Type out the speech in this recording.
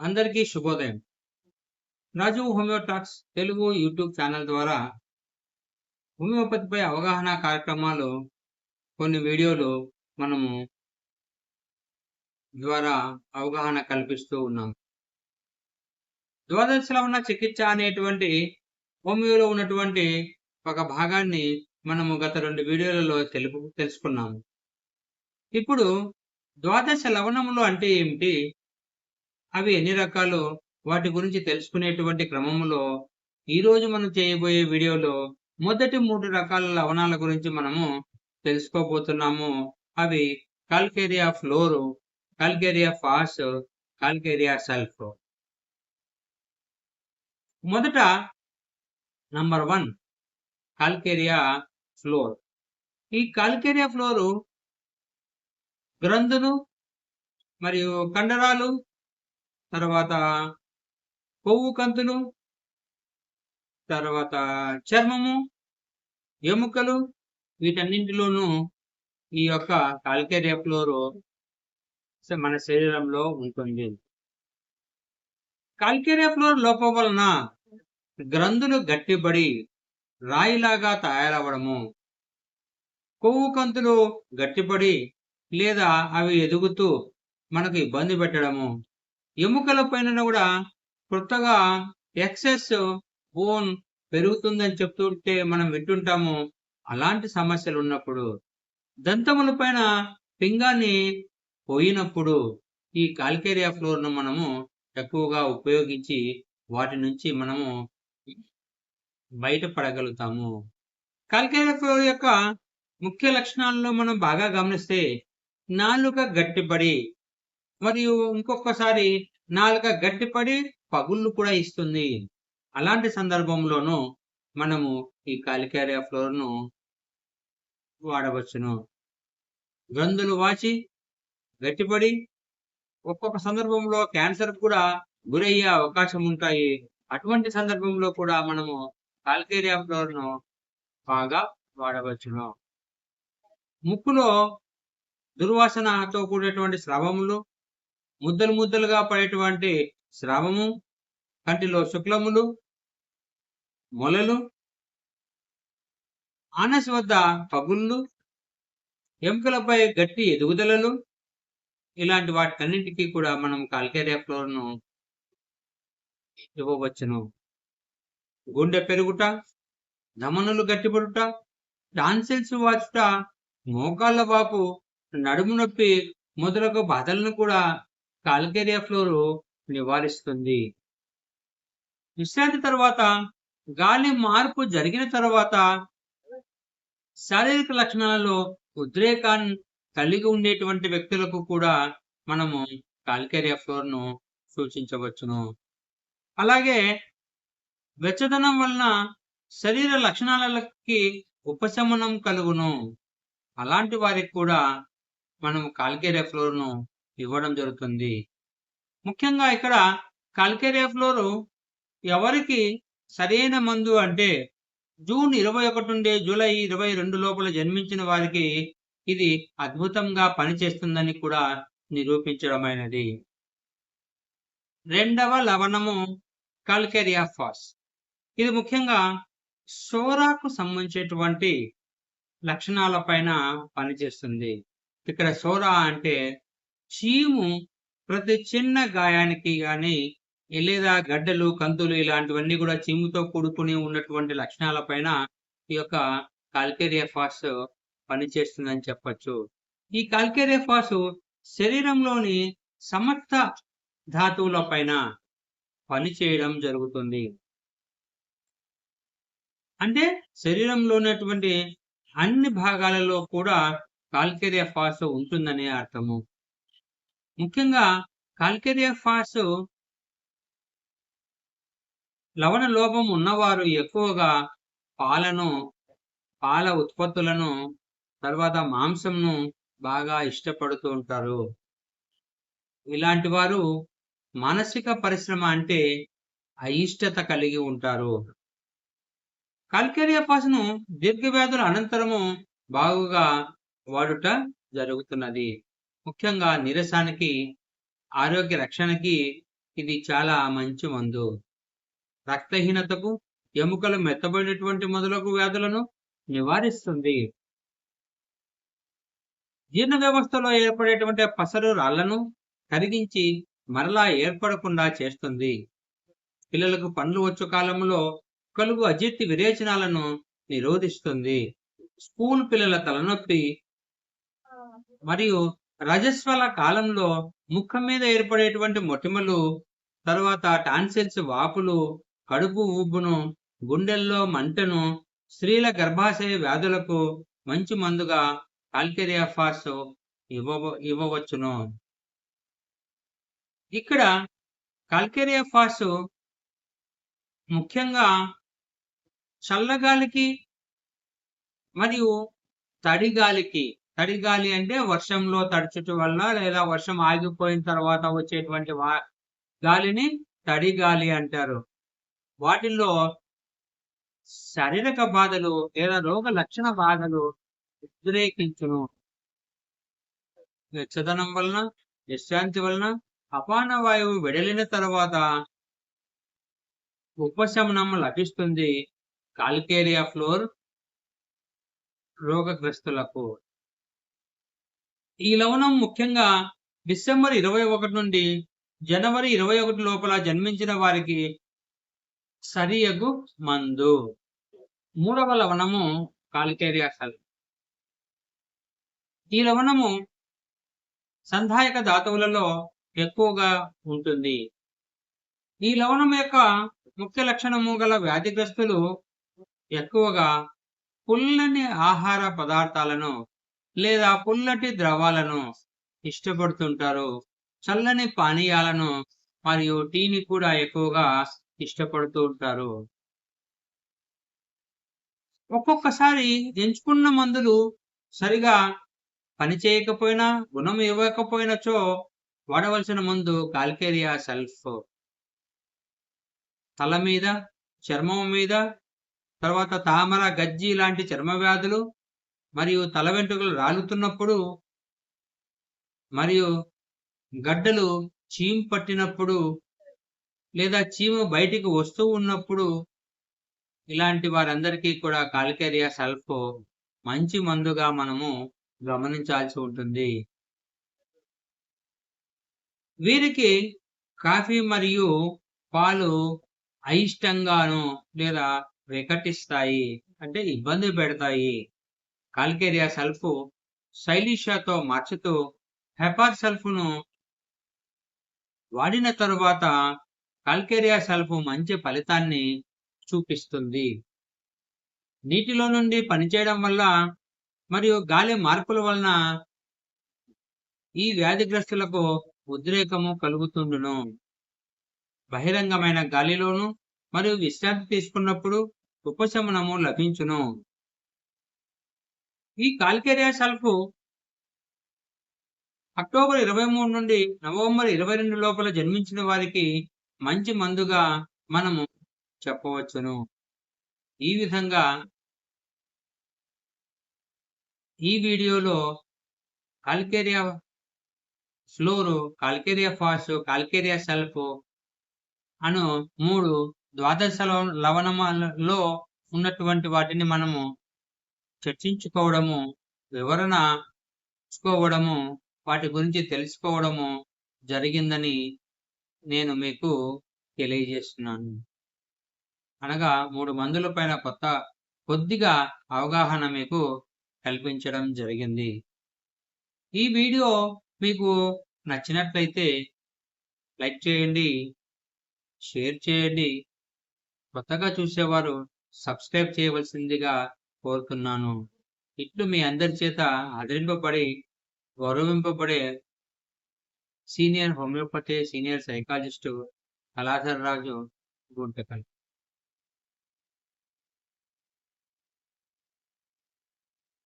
అందరికీ శుభోదయం. Raju homeo talks Telugu YouTube channel ద్వారా హోమియోపతిపై అవగాహన కార్యక్రమాలు కొన్ని వీడియోలు మనము ద్వారా అవగాహన కల్పిస్తూ ఉన్నాం. ద్వాదశలో ఉన్న చికిత్స అనేటువంటి హోమియోలో ఉన్నటువంటి ఒక భాగాన్ని మనము గత రెండు వీడియోలలో తెలుపు తెలుసుకున్నాము. ఇప్పుడు ద్వాదశ లవణములు అంటే ఏమిటి? అవి ఎన్ని రకాలు? వాటి గురించి తెలుసుకునేటువంటి క్రమంలో ఈ రోజు మనం చేయబోయే వీడియోలో మొదటి మూడు రకాల లవణాల గురించి మనము తెలుసుకోబోతున్నాము. అవి calcarea fluor calcarea phos calcarea sulph మొదట నంబర్ వన్ కాల్కేరియా ఫ్లోర్. ఈ కాల్కేరియా ఫ్లోరు గ్రంథులు మరియు కండరాలు తర్వాత కొవ్వు కంతులు తర్వాత చర్మము ఎముకలు వీటన్నింటిలోనూ ఈ యొక్క కాల్కేరియా ఫ్లోరు మన శరీరంలో ఉంటుంది. కాల్కేరియా ఫ్లోర్ లోపం వలన గ్రంథులు గట్టిబడి రాయిలాగా తయారవడము కొవ్వు కంతులు గట్టిపడి లేదా అవి ఎదుగుతూ మనకు ఇబ్బంది పెట్టడము. ఎముకల పైన కూడా కొత్తగా ఎక్సెస్ బోన్ పెరుగుతుందని చెప్తుంటే మనం వింటుంటాము అలాంటి సమస్యలు ఉన్నప్పుడు. దంతముల పైన పింగాన్ని పోయినప్పుడు ఈ కాల్కేరియా ఫ్లోర్ను మనము ఎక్కువగా ఉపయోగించి వాటి నుంచి మనము బయటపడగలుగుతాము. కాల్కేరియా ఫ్లోర్ యొక్క ముఖ్య లక్షణాలను మనం బాగా గమనిస్తే నాలుక గట్టిపడి మరియు ఇంకొకసారి నాలుక గట్టిపడి పగుళ్ళు కూడా ఇస్తుంది. అలాంటి సందర్భంలోనూ మనము ఈ కాలికేరియా ఫ్లోర్ను వాడవచ్చును. గ్రంథులు వాచి గట్టిపడి ఒక్కొక్క సందర్భంలో క్యాన్సర్ కూడా గురయ్యే అవకాశం ఉంటాయి. అటువంటి సందర్భంలో కూడా మనము కాల్కేరియా ఫ్లోర్ను బాగా వాడవచ్చును. ముక్కులో దుర్వాసనతో కూడినటువంటి స్రావములు ముద్దలు ముద్దలుగా పడేటువంటి స్రావము కంటిలో శుక్లములు మొలలు ఆనస్ వద్ద పగుళ్ళు ఎముకలపై గట్టి ఎదుగుదలలు ఇలాంటి వాటికన్నింటికీ కూడా మనం కాల్కేరియా ఫ్లోర్ను ఇవ్వవచ్చును. గుండె పెరుగుట ధమనులు గట్టిపడుట టాన్సిల్స్ వాచుట మోకాళ్ళ వాపు నడుము నొప్పి మొదలగు బాధలను కూడా కాల్కేరియా ఫ్లోరు నివారిస్తుంది. విశ్రాంతి తర్వాత గాలి మార్పు జరిగిన తర్వాత శారీరక లక్షణాలలో ఉద్రేకాన్ని కలిగి ఉండేటువంటి వ్యక్తులకు కూడా మనము కాల్కేరియా ఫ్లోర్ను సూచించవచ్చును. అలాగే వెచ్చదనం వలన శరీర లక్షణాలకి ఉపశమనం కలుగును. అలాంటి వారికి కూడా మనం కాల్కేరియా ఫ్లోర్ను ఇవ్వడం జరుగుతుంది. ముఖ్యంగా ఇక్కడ కల్కేరియా ఫ్లోర్ ఎవరికి సరైన మందు అంటే జూన్ ఇరవై ఒకటి నుండి జూలై ఇరవై రెండు లోపల జన్మించిన వారికి ఇది అద్భుతంగా పనిచేస్తుందని కూడా నిరూపించడమైనది. రెండవ లవణము కల్కేరియా ఫాస్. ఇది ముఖ్యంగా సోరాకు సంబంధించేటువంటి లక్షణాల పైన పనిచేస్తుంది. ఇక్కడ సోరా అంటే చీము ప్రతి చిన్న గాయానికి కానీ లేదా గడ్డలు కంతులు ఇలాంటివన్నీ కూడా చీముతో కూడుకుని ఉన్నటువంటి లక్షణాల పైన ఈ యొక్క కాల్కేరియా ఫాస్ పనిచేస్తుందని చెప్పచ్చు. ఈ కాల్కేరియా ఫాస్ శరీరంలోని సమర్థ ధాతువుల పైన పనిచేయడం జరుగుతుంది. అంటే శరీరంలో ఉన్నటువంటి అన్ని భాగాలలో కూడా కాల్కేరియా ఫాస్ ఉంటుందనే అర్థము. ముఖ్యంగా కాల్కేరియా ఫాస్ లవణ లోపం ఉన్నవారు ఎక్కువగా పాలను పాల ఉత్పత్తులను తర్వాత మాంసంను బాగా ఇష్టపడుతూ ఉంటారు. ఇలాంటి వారు మానసిక పరిశ్రమ అంటే అయిష్టత కలిగి ఉంటారు. కాల్కేరియా పాసును దీర్ఘవ్యాధుల అనంతరము బాగుగా వాడుట జరుగుతున్నది. ముఖ్యంగా నీరసానికి ఆరోగ్య రక్షణకి ఇది చాలా మంచి మందు. రక్తహీనతకు ఎముకలు మెత్తబడినటువంటి మొదలగు వ్యాధులను నివారిస్తుంది. జీర్ణ వ్యవస్థలో ఏర్పడేటువంటి పసరు రాళ్ళను కరిగించి మరలా ఏర్పడకుండా చేస్తుంది. పిల్లలకు పండ్లు వచ్చు కాలంలో కలుగు అజీర్తి విరేచనాలను నిరోధిస్తుంది. స్కూల్ పిల్లల తలనొప్పి మరియు రజస్వల కాలంలో ముఖం మీద ఏర్పడేటువంటి మొటిమలు తర్వాత టాన్సిల్స్ వాపులు కడుపు ఊబ్బును గుండెల్లో మంటను స్త్రీల గర్భాశయ వ్యాధులకు మంచి మందుగా కాల్కెరియాఫాస్ ఇవ్వ ఇవ్వవచ్చును. ఇక్కడ కాల్కెరియాఫాస్ ముఖ్యంగా చల్లగాలికి మరియు తడిగాలికి తడిగాలి అంటే వర్షంలో తడుచుట వల్ల లేదా వర్షం ఆగిపోయిన తర్వాత వచ్చేటువంటి వా గాలిని తడిగాలి అంటారు. వాటిల్లో శారీరక బాధలు లేదా రోగ లక్షణ బాధలు ఉద్రేకించును వెచ్చదనం వలన విశ్రాంతి వలన అపాన వాయువు వెడలిన తర్వాత ఉపశమనం లభిస్తుంది కాల్కేరియా ఫ్లోర్ రోగగ్రస్తులకు. ఈ లవణం ముఖ్యంగా డిసెంబర్ ఇరవై ఒకటి నుండి జనవరి ఇరవై ఒకటి లోపల జన్మించిన వారికి సరియగు మందు. మూడవ లవణము కాలిటేరియా సల్. ఈ లవణము సంధాయక ధాతువులలో ఎక్కువగా ఉంటుంది. ఈ లవణం యొక్క ముఖ్య లక్షణము గల వ్యాధిగ్రస్తులు ఎక్కువగా పుల్లని ఆహార పదార్థాలను లేదా పుల్లటి ద్రవాలను ఇష్టపడుతుంటారు. చల్లని పానీయాలను మరియు టీని కూడా ఎక్కువగా ఇష్టపడుతూ ఉంటారు. ఒక్కొక్కసారి ఎంచుకున్న మందులు సరిగా పనిచేయకపోయినా గుణం ఇవ్వకపోయినచో వాడవలసిన మందు కాల్కేరియా సెల్ఫ్. తల మీద చర్మం మీద తర్వాత తామర గజ్జి లాంటి చర్మ వ్యాధులు మరియు తల వెంట్రుకలు రాలుతున్నప్పుడు మరియు గడ్డలు చీమ్ పట్టినప్పుడు లేదా చీము బయటికి వస్తూ ఉన్నప్పుడు ఇలాంటి వారందరికీ కూడా కాలికేరియా సల్ఫ్ మంచి మందుగా మనము గమనించాల్సి ఉంటుంది. వీరికి కాఫీ మరియు పాలు అయిష్టంగాను లేదా వికటిస్తాయి అంటే ఇబ్బంది పెడతాయి. కాల్కేరియా సల్ఫ్ శైలిషాతో మార్చుతూ హెపార్ సల్ఫ్ను వాడిన తరువాత కాల్కేరియా సల్ఫ్ మంచి ఫలితాన్ని చూపిస్తుంది. నీటిలో నుండి పనిచేయడం వల్ల మరియు గాలి మార్పుల వలన ఈ వ్యాధిగ్రస్తులకు ఉద్రేకము కలుగుతుండును. బహిరంగమైన గాలిలోను మరియు విశ్రాంతి తీసుకున్నప్పుడు ఉపశమనము లభించును. ఈ కాల్కేరియా సల్ఫ్ అక్టోబర్ ఇరవై మూడు నుండి నవంబర్ ఇరవై రెండు లోపల జన్మించిన వారికి మంచి మందుగా మనము చెప్పవచ్చును. ఈ విధంగా ఈ వీడియోలో calcarea fluor calcarea phos calcarea sulph అను మూడు ద్వాదశ లవణమాలలో ఉన్నటువంటి వాటిని మనము చర్చించుకోవడము వివరణ ఇచ్చుకోవడము వాటి గురించి తెలుసుకోవడము జరిగిందని నేను మీకు తెలియజేస్తున్నాను. అనగా మూడు మందుల పైన కొత్త కొద్దిగా అవగాహన మీకు కల్పించడం జరిగింది. ఈ వీడియో మీకు నచ్చినట్లయితే లైక్ చేయండి షేర్ చేయండి. కొత్తగా చూసేవారు సబ్స్క్రైబ్ చేయవలసిందిగా కోరుతున్నాను. ఇట్లు మీ అందరి చేత ఆదరింపబడి గౌరవింపబడే senior homeopathy senior psychologist Kaladhar Raju Guntakal.